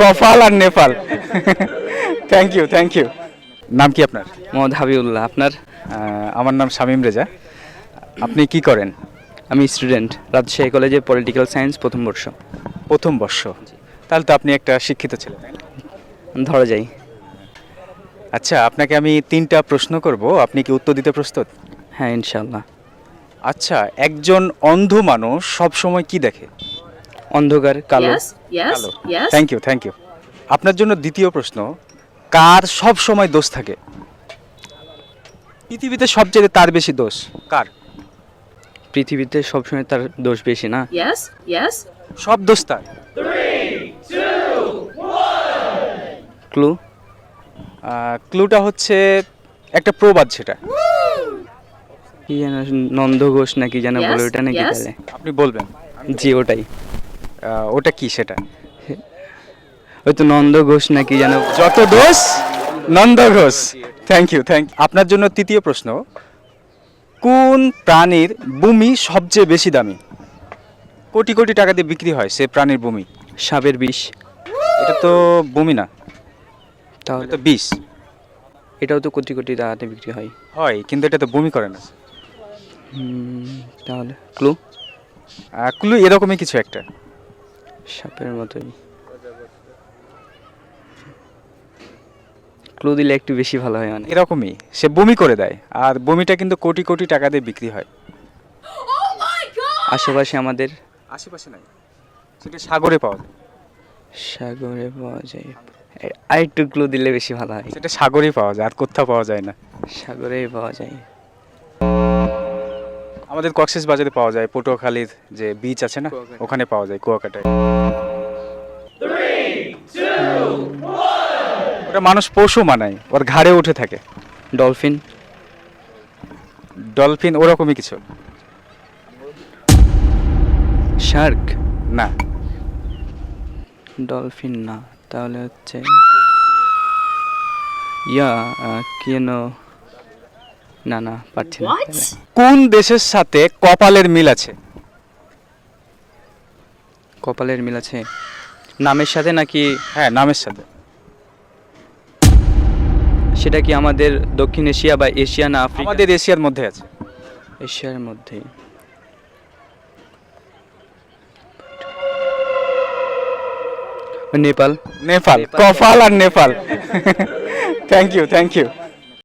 কপাল আর Nepal. Thank you thank you নাম কি আপনার? মোহাম্মদ হাবিবুল্লাহ আপনার? আমার নাম শামীম রেজা। আপনি কি করেন? আমি স্টুডেন্ট রাজশাহী কলেজে পলিটিক্যাল সায়েন্স প্রথম বর্ষ। প্রথম বর্ষ। তাহলে তো আপনি একটা শিক্ষিত ছিলেন ধরা যাই। আচ্ছা আপনাকে আমি তিনটা প্রশ্ন করব। আপনি কি উত্তর দিতে প্রস্তুত? হ্যাঁ ইনশাল্লাহ আচ্ছা একজন অন্ধ মানুষ সব সময় কি দেখে? অন্ধকার কালো। কালো। থ্যাংক ইউ থ্যাংক ইউ আপনার জন্য দ্বিতীয় প্রশ্ন কার সব সময় দোষ থাকে? পৃথিবীতে সবচেয়ে তার বেশি দোষ কার? পৃথিবীতে সবসময় তার দোষ বেশি না. সব দোষ তার। ক্লু। ক্লুটা হচ্ছে একটা প্রবাদ সেটা। কি যেন নন্দ ঘোষ নাকি যেন বলে ওটা নাকি. তাহলে? আপনি বলবেন। জি ওটাই। ওটা কি সেটা? ওই তো নন্দ ঘোষ নাকি যেন যত দোষ Nanda Ghosh. Thank you thank আপনার জন্য তৃতীয় প্রশ্ন। কোন প্রাণীর ভূমি সবচেয়ে বেশি দামি? কোটি কোটি টাকা দিয়ে বিক্রি হয় সে প্রাণীর ভূমি। সাপের বিষ। এটা তো ভূমি না। তাহলে তো বিষ। এটাও তো কোটি কোটি টাকাতে বিক্রি হয়। হয় কিন্তু এটা তো ভূমি করে না। তাহলে ক্লু? ক্লু এরকমই কিছু একটা। সাপের মতোই। ক্লু দিলে একটু বেশি ভালো হয় মানে এরকমই সে বমি করে দেয় আর বমিটা কিন্তু কোটি কোটি টাকা দিয়ে বিক্রি হয়। আশেপাশে আমাদের? আশেপাশে নাই সেটা সাগরে পাওয়া যায়। সাগরে পাওয়া যায়। এ- আরেকটু ক্লু দিলে বেশি ভালো হয়। সেটা সাগরেই পাওয়া যায় আর কোথাও পাওয়া যায় না। সাগরেই পাওয়া যায়। আমাদের কক্সেস বাজারে পাওয়া যায় পটুয়াখালীর যে বিচ আছে না ওখানে পাওয়া যায় কুয়াকাটায়। ওটা মানুষ পশু মানায় ওর ঘাড়ে উঠে থাকে। ডলফিন। ডলফিন ওরকমই কিছু। শার্ক? না। ডলফিন না তাহলে হচ্ছে ইয়া আহ, কি যেন না না পারছি না। কোন দেশের সাথে কপালের মিল আছে? কপালের মিল আছে? নামের সাথে নাকি? হ্যাঁ নামের সাথে। সেটা কি আমাদের দক্ষিণ এশিয়া বা এশিয়া না আফ্রিকা? আমাদের এশিয়ার মধ্যে আছে। এশিয়ার মধ্যে। নেপাল। নেপাল। কপাল আর Nepal. Thank you thank you